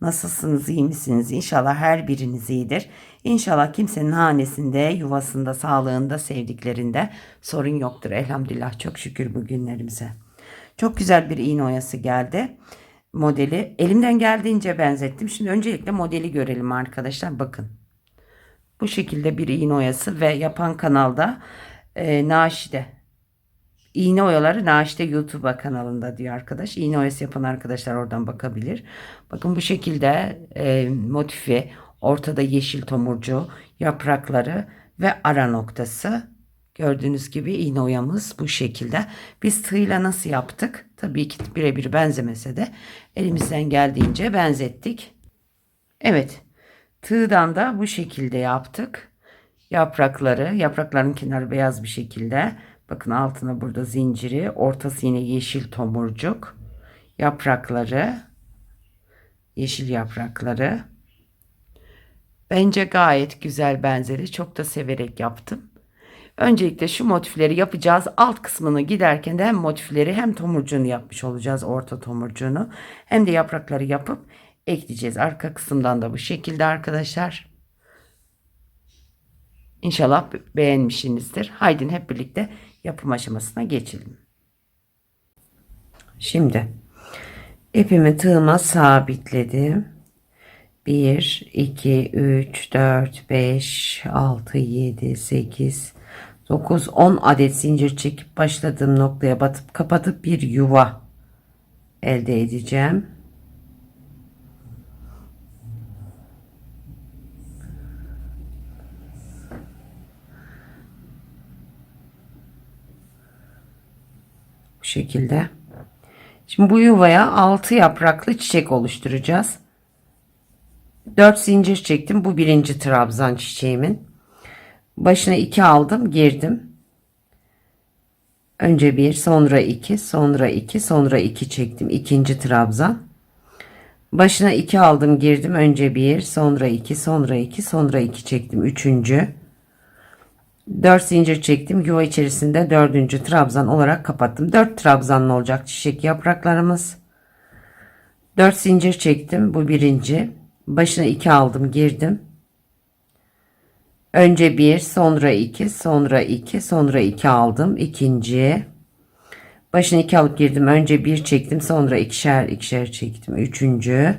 Nasılsınız iyi misiniz? İnşallah her biriniz iyidir. İnşallah kimsenin hanesinde, yuvasında, sağlığında, sevdiklerinde sorun yoktur. Elhamdülillah çok şükür bu günlerimize. Çok güzel bir iğne oyası geldi. Modeli elimden geldiğince benzettim. Şimdi öncelikle modeli görelim arkadaşlar. Bakın. Bu şekilde bir iğne oyası ve yapan kanalda e, Naşide. İğne oyaları Naşide YouTube kanalında diyor arkadaş. İğne oyası yapan arkadaşlar oradan bakabilir. Bakın bu şekilde e, motifi ortada yeşil tomurcu yaprakları ve ara noktası. Gördüğünüz gibi iğne oyamız bu şekilde. Biz tığla nasıl yaptık? Tabii ki birebir benzemese de elimizden geldiğince benzettik. Evet. Tığdan da bu şekilde yaptık. Yaprakları, yaprakların kenarı beyaz bir şekilde. Bakın altına burada zinciri, ortası yine yeşil tomurcuk. Yaprakları, yeşil yaprakları. Bence gayet güzel benzeri. Çok da severek yaptım. Öncelikle şu motifleri yapacağız. Alt kısmını giderken de hem motifleri hem tomurcuğunu yapmış olacağız. Orta tomurcuğunu. Hem de yaprakları yapıp ekleyeceğiz. Arka kısımdan da bu şekilde arkadaşlar. İnşallah beğenmişsinizdir. Haydi hep birlikte yapım aşamasına geçelim. Şimdi ipimi tığıma sabitledim. 1, 2, 3, 4, 5, 6, 7, 8, 9, 10 adet zincir çekip başladığım noktaya batıp kapatıp bir yuva elde edeceğim. Bu şekilde. Şimdi bu yuvaya 6 yapraklı çiçek oluşturacağız. 4 zincir çektim. Bu birinci trabzan çiçeğimin. Başına 2 aldım, girdim. Önce 1, sonra 2, sonra 2, sonra 2 çektim. İkinci trabzan. Başına 2 aldım, girdim. Önce 1, sonra 2, sonra 2, sonra 2 çektim. Üçüncü. 4 zincir çektim. Yuva içerisinde dördüncü trabzan olarak kapattım. 4 trabzanlı olacak çiçek yapraklarımız. 4 zincir çektim. Bu birinci. Başına 2 aldım girdim. Önce 1 sonra 2 sonra 2 sonra 2 aldım. ikinci. Başına 2 alıp girdim. Önce 1 çektim sonra ikişer ikişer çektim. Üçüncü.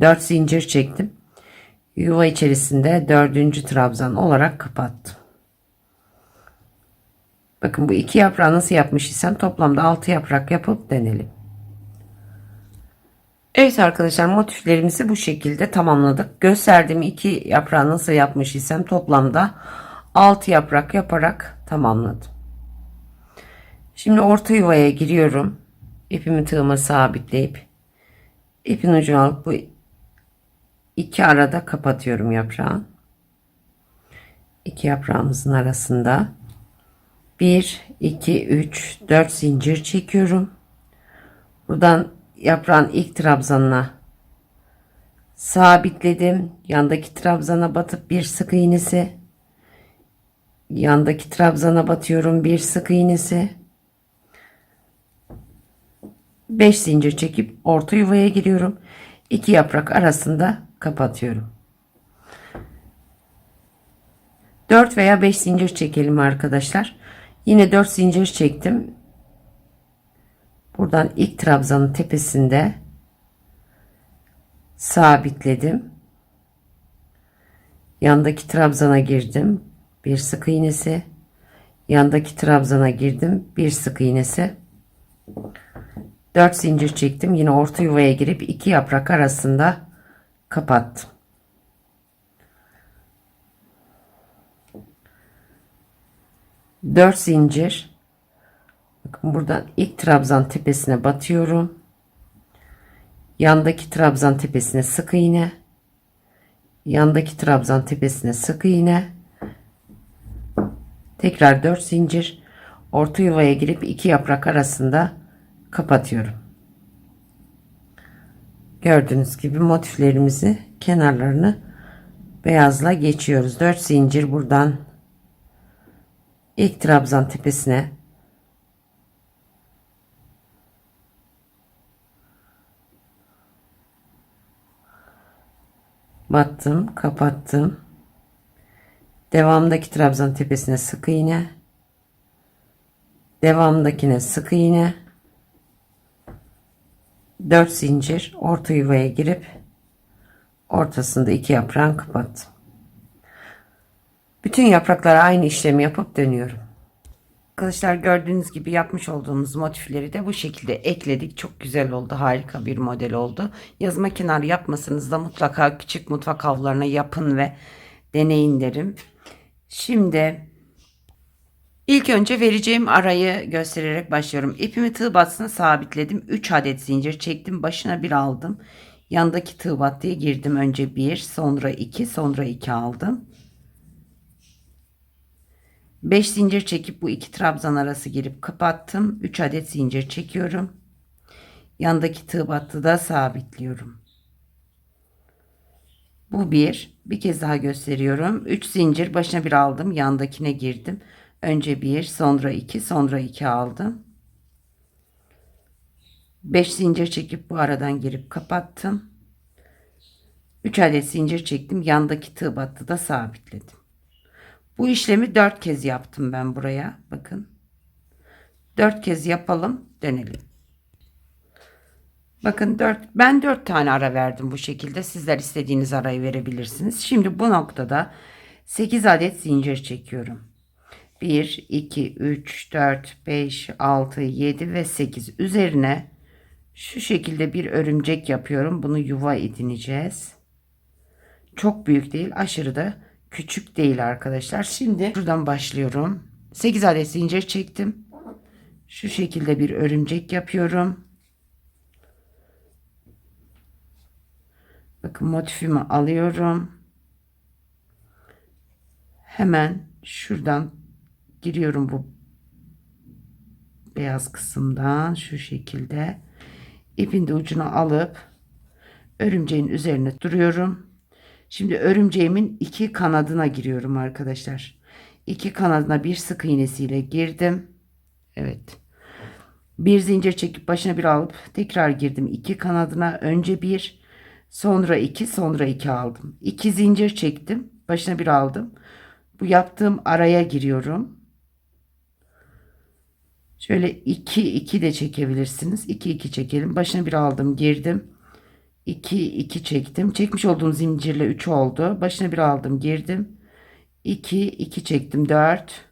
4 zincir çektim. Yuva içerisinde dördüncü trabzan olarak kapattım. Bakın bu iki yaprağı nasıl yapmış isem toplamda 6 yaprak yapıp denelim. Evet arkadaşlar motiflerimizi bu şekilde tamamladık. Gösterdiğim iki yaprağı nasıl yapmış isem toplamda 6 yaprak yaparak tamamladım. Şimdi orta yuvaya giriyorum. İpimi tığıma sabitleyip ipin ucunu alıp bu iki arada kapatıyorum yaprağın. İki yaprağımızın arasında 1 2 3 4 zincir çekiyorum. Buradan yaprağın ilk trabzanına sabitledim. Yandaki trabzana batıp bir sık iğnesi. Yandaki trabzana batıyorum bir sık iğnesi. 5 zincir çekip orta yuvaya giriyorum. İki yaprak arasında kapatıyorum. 4 veya 5 zincir çekelim arkadaşlar. Yine 4 zincir çektim. Buradan ilk trabzanın tepesinde sabitledim. Yandaki trabzana girdim. Bir sık iğnesi. Yandaki trabzana girdim. Bir sık iğnesi. 4 zincir çektim. Yine orta yuvaya girip iki yaprak arasında kapattım. Dört zincir Bakın buradan ilk trabzan tepesine batıyorum. Yandaki trabzan tepesine sık iğne. Yandaki trabzan tepesine sık iğne. Tekrar 4 zincir. orta yuvaya girip iki yaprak arasında kapatıyorum. Gördüğünüz gibi motiflerimizi kenarlarını beyazla geçiyoruz. 4 zincir buradan ilk trabzan tepesine battım, kapattım. Devamdaki trabzan tepesine sık iğne. Devamdakine sık iğne. 4 zincir orta yuvaya girip ortasında iki yaprağın kapattım. Bütün yapraklara aynı işlemi yapıp dönüyorum. Arkadaşlar gördüğünüz gibi yapmış olduğumuz motifleri de bu şekilde ekledik. Çok güzel oldu. Harika bir model oldu. Yazma kenarı yapmasanız da mutlaka küçük mutfak havlularına yapın ve deneyin derim. Şimdi ilk önce vereceğim arayı göstererek başlıyorum. İpimi tığ battısına sabitledim. 3 adet zincir çektim. Başına bir aldım. Yandaki tığ battıya girdim. Önce 1, sonra 2, sonra 2 aldım. 5 zincir çekip bu iki trabzan arası girip kapattım. 3 adet zincir çekiyorum. Yandaki tığ battıda sabitliyorum. Bu bir. Bir kez daha gösteriyorum. 3 zincir başına bir aldım. Yandakine girdim. Önce 1, sonra 2, sonra 2 aldım. 5 zincir çekip bu aradan girip kapattım. 3 adet zincir çektim. Yandaki tığ battıda sabitledim. Bu işlemi 4 kez yaptım ben buraya. Bakın. 4 kez yapalım. Dönelim. Bakın 4 ben 4 tane ara verdim bu şekilde. Sizler istediğiniz arayı verebilirsiniz. Şimdi bu noktada 8 adet zincir çekiyorum. 1 2 3 4 5 6 7 ve 8 üzerine şu şekilde bir örümcek yapıyorum. Bunu yuva edineceğiz. Çok büyük değil, aşırı da küçük değil arkadaşlar. Şimdi buradan başlıyorum. 8 adet zincir çektim. Şu şekilde bir örümcek yapıyorum. Bakın motifimi alıyorum. Hemen şuradan giriyorum bu beyaz kısımdan şu şekilde ipin de ucunu alıp örümceğin üzerine duruyorum. Şimdi örümceğimin iki kanadına giriyorum arkadaşlar. İki kanadına bir sık iğnesiyle girdim. Evet. Bir zincir çekip başına bir alıp tekrar girdim. iki kanadına önce bir sonra iki sonra iki aldım. İki zincir çektim. Başına bir aldım. Bu yaptığım araya giriyorum. Şöyle 2 2 de çekebilirsiniz. 2 2 çekelim. Başına bir aldım, girdim. 2 2 çektim. Çekmiş olduğum zincirle 3 oldu. Başına bir aldım, girdim. 2 2 çektim, 4.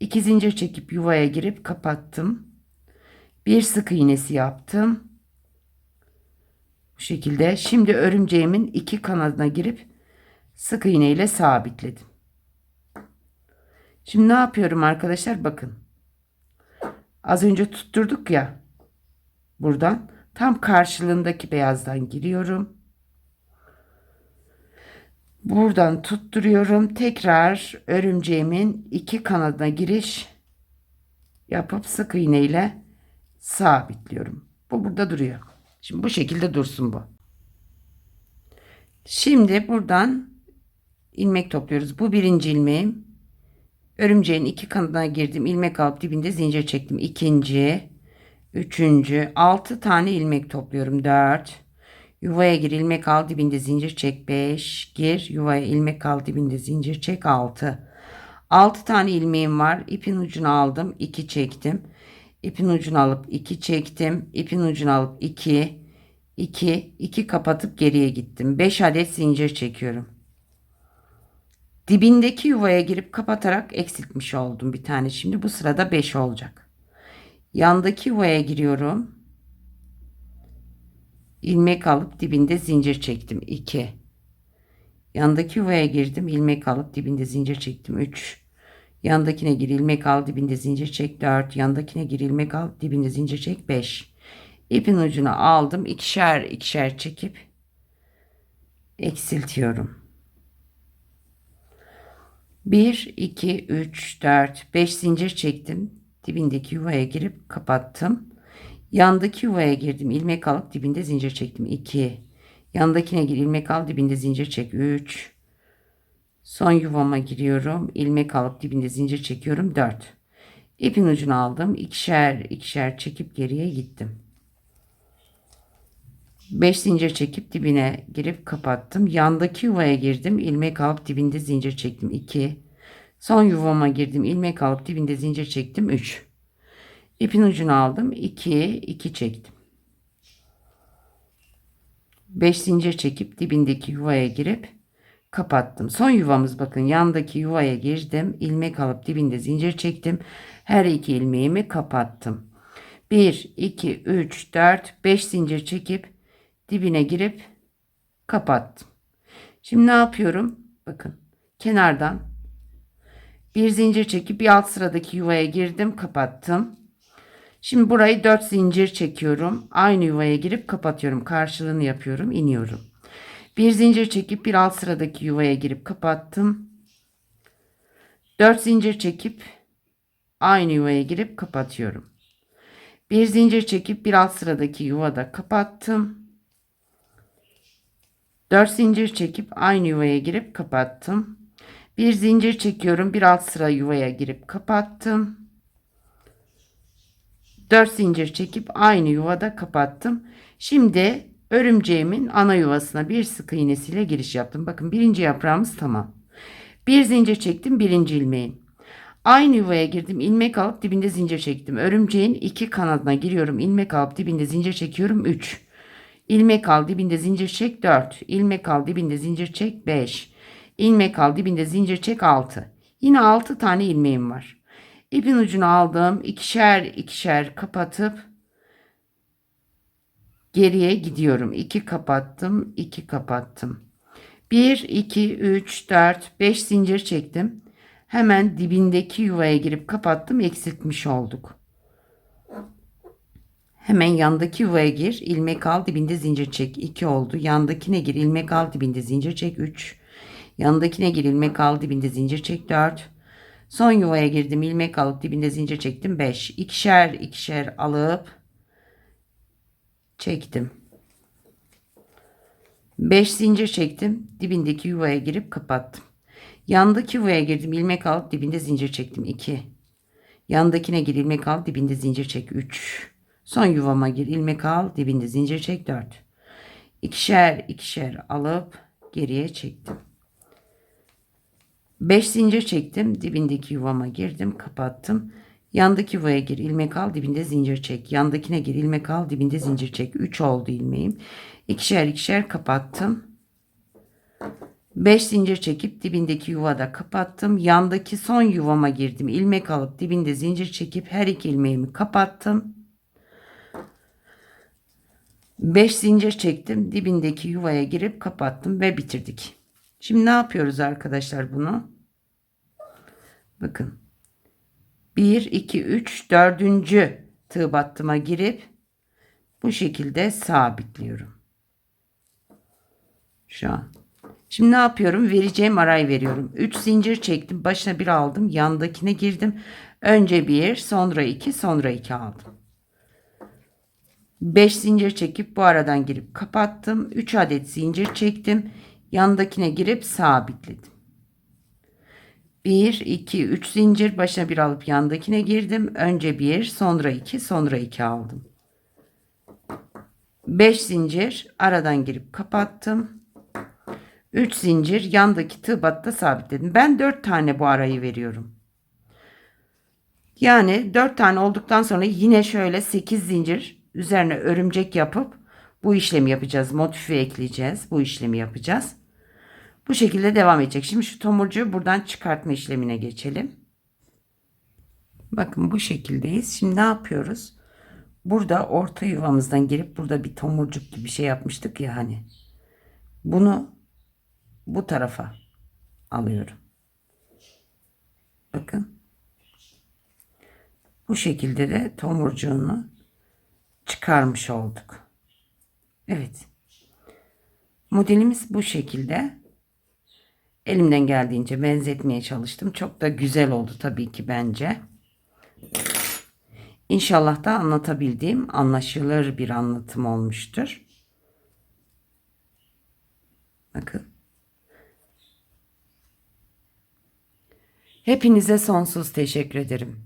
2 zincir çekip yuvaya girip kapattım. Bir sık iğnesi yaptım. Bu şekilde. Şimdi örümceğimin iki kanadına girip sık iğne ile sabitledim. Şimdi ne yapıyorum arkadaşlar? Bakın. Az önce tutturduk ya. Buradan tam karşılığındaki beyazdan giriyorum. Buradan tutturuyorum. Tekrar örümceğimin iki kanadına giriş yapıp sık iğne ile sabitliyorum. Bu burada duruyor. Şimdi bu şekilde dursun bu. Şimdi buradan ilmek topluyoruz. Bu birinci ilmeğim. Örümceğin iki kanadına girdim. ilmek alıp dibinde zincir çektim. İkinci, üçüncü, altı tane ilmek topluyorum. Dört. Yuvaya gir ilmek al dibinde zincir çek. Beş. Gir yuvaya ilmek al dibinde zincir çek. Altı. Altı tane ilmeğim var. İpin ucunu aldım. iki çektim. İpin ucunu alıp iki çektim. İpin ucunu alıp iki. iki, iki kapatıp geriye gittim. Beş adet zincir çekiyorum. Dibindeki yuvaya girip kapatarak eksiltmiş oldum bir tane. Şimdi bu sırada 5 olacak. Yandaki yuvaya giriyorum. ilmek alıp dibinde zincir çektim. 2. Yandaki yuvaya girdim. ilmek alıp dibinde zincir çektim. 3. Yandakine gir ilmek al dibinde zincir çek 4. Yandakine gir ilmek al dibinde zincir çek 5. İpin ucunu aldım. ikişer ikişer çekip eksiltiyorum. 1, 2, 3, 4, 5 zincir çektim. Dibindeki yuvaya girip kapattım. Yandaki yuvaya girdim. ilmek alıp dibinde zincir çektim. 2. Yandakine gir ilmek al dibinde zincir çek. 3. Son yuvama giriyorum. ilmek alıp dibinde zincir çekiyorum. 4. İpin ucunu aldım. ikişer ikişer çekip geriye gittim. 5 zincir çekip dibine girip kapattım. Yandaki yuvaya girdim. ilmek alıp dibinde zincir çektim. 2. Son yuvama girdim. ilmek alıp dibinde zincir çektim. 3. İpin ucunu aldım. 2 2 çektim. 5 zincir çekip dibindeki yuvaya girip kapattım. Son yuvamız bakın yandaki yuvaya girdim. ilmek alıp dibinde zincir çektim. Her iki ilmeğimi kapattım. 1 2 3 4 5 zincir çekip dibine girip kapattım. Şimdi ne yapıyorum? Bakın kenardan bir zincir çekip bir alt sıradaki yuvaya girdim, kapattım. Şimdi burayı 4 zincir çekiyorum. Aynı yuvaya girip kapatıyorum. Karşılığını yapıyorum, iniyorum. Bir zincir çekip bir alt sıradaki yuvaya girip kapattım. 4 zincir çekip aynı yuvaya girip kapatıyorum. Bir zincir çekip bir alt sıradaki yuvada kapattım. 4 zincir çekip aynı yuvaya girip kapattım. Bir zincir çekiyorum. Bir alt sıra yuvaya girip kapattım. 4 zincir çekip aynı yuvada kapattım. Şimdi örümceğimin ana yuvasına bir sık iğnesiyle giriş yaptım. Bakın birinci yaprağımız tamam. Bir zincir çektim birinci ilmeğim. Aynı yuvaya girdim. ilmek alıp dibinde zincir çektim. Örümceğin iki kanadına giriyorum. ilmek alıp dibinde zincir çekiyorum. 3. ilmek al dibinde zincir çek 4. ilmek al dibinde zincir çek 5 ilmek al dibinde zincir çek 6. Yine 6 tane ilmeğim var. İpin ucunu aldım. ikişer ikişer kapatıp geriye gidiyorum. 2 kapattım, 2 kapattım. 1 2 3 4 5 zincir çektim. Hemen dibindeki yuvaya girip kapattım. Eksiltmiş olduk. Hemen yandaki yuvaya gir. ilmek al dibinde zincir çek. 2 oldu. Yandakine gir. ilmek al dibinde zincir çek. 3. Yanındakine gir ilmek al dibinde zincir çek 4. Son yuvaya girdim ilmek alıp dibinde zincir çektim 5. İkişer ikişer alıp çektim. 5 zincir çektim. Dibindeki yuvaya girip kapattım. Yandaki yuvaya girdim ilmek alıp dibinde zincir çektim 2. Yandakine gir ilmek al dibinde zincir çek 3. Son yuvama gir ilmek al dibinde zincir çek 4. İkişer ikişer alıp geriye çektim. 5 zincir çektim. Dibindeki yuvama girdim. Kapattım. Yandaki yuvaya gir. ilmek al. Dibinde zincir çek. Yandakine gir. ilmek al. Dibinde zincir çek. 3 oldu ilmeğim. İkişer ikişer kapattım. 5 zincir çekip dibindeki yuvada kapattım. Yandaki son yuvama girdim. ilmek alıp dibinde zincir çekip her iki ilmeğimi kapattım. 5 zincir çektim. Dibindeki yuvaya girip kapattım ve bitirdik. Şimdi ne yapıyoruz arkadaşlar bunu? Bakın. 1, 2, 3, 4. tığ battıma girip bu şekilde sabitliyorum. Şu an. Şimdi ne yapıyorum? Vereceğim arayı veriyorum. 3 zincir çektim. Başına bir aldım. Yandakine girdim. Önce 1, sonra 2, sonra 2 aldım. 5 zincir çekip bu aradan girip kapattım. 3 adet zincir çektim. Yandakine girip sabitledim. 1, 2, 3 zincir başına bir alıp yandakine girdim. Önce 1, sonra 2, sonra 2 aldım. 5 zincir aradan girip kapattım. 3 zincir yandaki tığ batta sabitledim. Ben 4 tane bu arayı veriyorum. Yani 4 tane olduktan sonra yine şöyle 8 zincir üzerine örümcek yapıp bu işlemi yapacağız. Motifi ekleyeceğiz. Bu işlemi yapacağız. Bu şekilde devam edecek. Şimdi şu tomurcuğu buradan çıkartma işlemine geçelim. Bakın bu şekildeyiz. Şimdi ne yapıyoruz? Burada orta yuvamızdan girip burada bir tomurcuk gibi bir şey yapmıştık ya hani. Bunu bu tarafa alıyorum. Bakın. Bu şekilde de tomurcuğunu çıkarmış olduk. Evet. Modelimiz bu şekilde. Elimden geldiğince benzetmeye çalıştım. Çok da güzel oldu tabii ki bence. İnşallah da anlatabildiğim anlaşılır bir anlatım olmuştur. Bakın. Hepinize sonsuz teşekkür ederim.